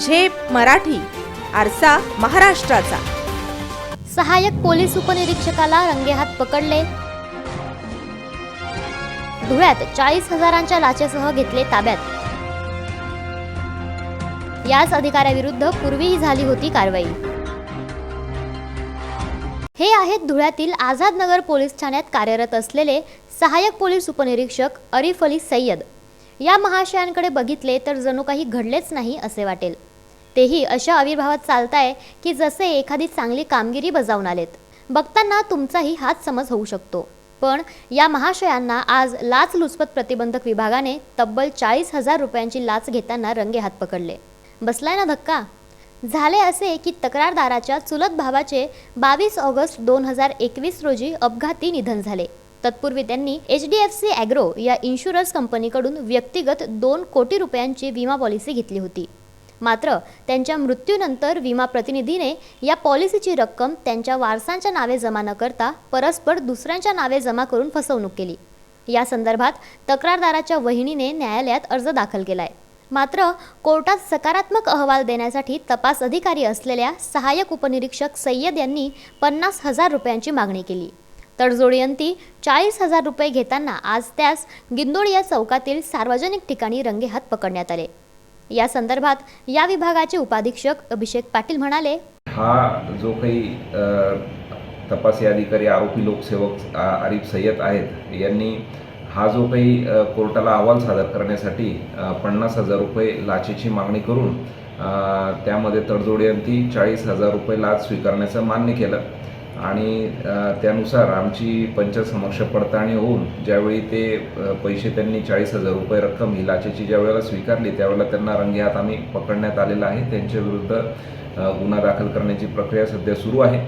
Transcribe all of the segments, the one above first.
झेप मराठी आरसा महाराष्ट्राचा. सहाय्यक पोलीस उपनिरीक्षकाला रंगेहात पकडले. धुळ्यात चाळीस हजारांच्या लाचेसह घेतले ताब्यात. याच अधिकाऱ्याविरुद्ध पूर्वीही झाली होती कारवाई. हे आहेत धुळ्यातील आझाद नगर पोलीस ठाण्यात कार्यरत असलेले सहाय्यक पोलीस उपनिरीक्षक अरिफ अली सय्यद. या महाशयांकडे बघितले तर जणू काही घडलेच नाही असे वाटेल. तेही अशा आविर्भावात चालताय की जसे एखादी चांगली कामगिरी बजावून आलेत. बघताना तुमचाही हाच समज होऊ शकतो. पण या महाशयांना आज लाचलुचपत प्रतिबंधक विभागाने तब्बल चाळीस हजार रुपयांची लाच घेताना रंगे हात पकडले. बसलाय ना धक्का? झाले असे की तक्रारदाराच्या चुलत भावाचे बावीस ऑगस्ट दोन हजार एकवीस रोजी अपघाती निधन झाले. तत्पूर्वी त्यांनी H D F C agro या इन्शुरन्स कंपनीकडून व्यक्तिगत दोन कोटी रुपयांची विमा पॉलिसी घेतली होती. मात्र त्यांच्या मृत्यूनंतर विमा प्रतिनिधीने या पॉलिसीची रक्कम त्यांच्या वारसांच्या नावे जमा न करता परस्पर दुसऱ्यांच्या नावे जमा करून फसवणूक केली. या संदर्भात तक्रारदाराच्या वहिनीने न्यायालयात अर्ज दाखल केलाय. मात्र कोर्टात सकारात्मक अहवाल देण्यासाठी तपास अधिकारी असलेल्या सहाय्यक उपनिरीक्षक सय्यद यांनी पन्नास हजार रुपयांची मागणी केली. तडजोडयंती चाळीस हजार रुपये घेताना आज त्यास गिंदोड या चौकातील सार्वजनिक ठिकाणी रंगेहात पकडण्यात आले. या संदर्भात या विभागाचे उपाधीक्षक अभिषेक पाटील म्हणाले हा जो काही तपासी अधिकारी आरोपी लोकसेवक आरिफ सय्यद आहेत यांनी हा जो काही कोर्टाला अहवाल सादर करण्यासाठी पन्नास हजार रुपये लाचेची मागणी करून त्यामध्ये तडजोडीअंती चाळीस हजार रुपये लाच स्वीकारण्याचं मान्य केलं. आणि त्यानुसार आमची पंचसमक्ष पडताळणी होऊन ज्यावेळी ते पैसे त्यांनी चाळीस हजार रुपये रक्कम ही लाचेची ज्या वेळेला स्वीकारली त्यावेळेला त्यांना रंगेहात आम्ही पकडण्यात आलेला आहे. त्यांच्याविरुद्ध गुन्हा दाखल करण्याची प्रक्रिया सध्या सुरू आहे.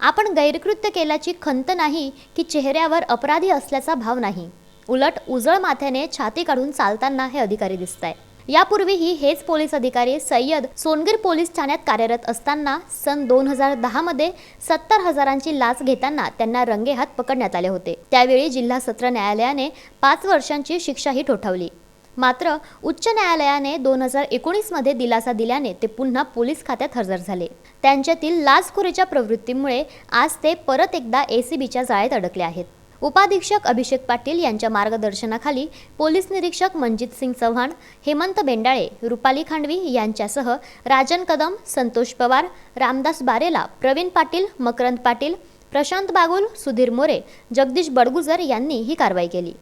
आपण गैरकृत्य केल्याची खंत नाही की चेहऱ्यावर अपराधी असल्याचा भाव नाही. उलट उजळ माथ्याने छाती काढून चालताना हे अधिकारी दिसत आहे यापूर्वीही हेच पोलीस अधिकारी सय्यद सोनगीर पोलीस ठाण्यात कार्यरत असताना सन दोन हजार दहामध्ये सत्तर हजारांची लाच घेताना त्यांना रंगेहात पकडण्यात आले होते. त्यावेळी जिल्हा सत्र न्यायालयाने पाच वर्षांची शिक्षाही ठोठावली. मात्र उच्च न्यायालयाने दोन हजार एकोणीसमध्ये दिलासा दिल्याने ते पुन्हा पोलीस खात्यात हजर झाले. त्यांच्यातील लाचखोरीच्या प्रवृत्तीमुळे आज ते परत एकदा एसीबीच्या जाळ्यात अडकले आहेत. उपाधीक्षक अभिषेक पाटील यांच्या मार्गदर्शनाखाली पोलीस निरीक्षक मनजित सिंग चव्हाण हेमंत बेंडाळे रुपाली खांडवी यांच्यासह राजन कदम संतोष पवार रामदास बारेला प्रवीण पाटील मकरंद पाटील प्रशांत बागुल सुधीर मोरे जगदीश बडगुजर यांनी ही कारवाई केली.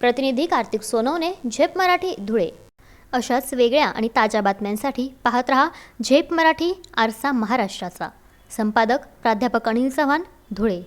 प्रतिनिधी कार्तिक सोनवणे झेप मराठी धुळे. अशाच वेगळ्या आणि ताज्या बातम्यांसाठी पाहत रहा झेप मराठी आरसा महाराष्ट्राचा. संपादक प्राध्यापक अनिल चव्हाण धुळे.